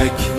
ek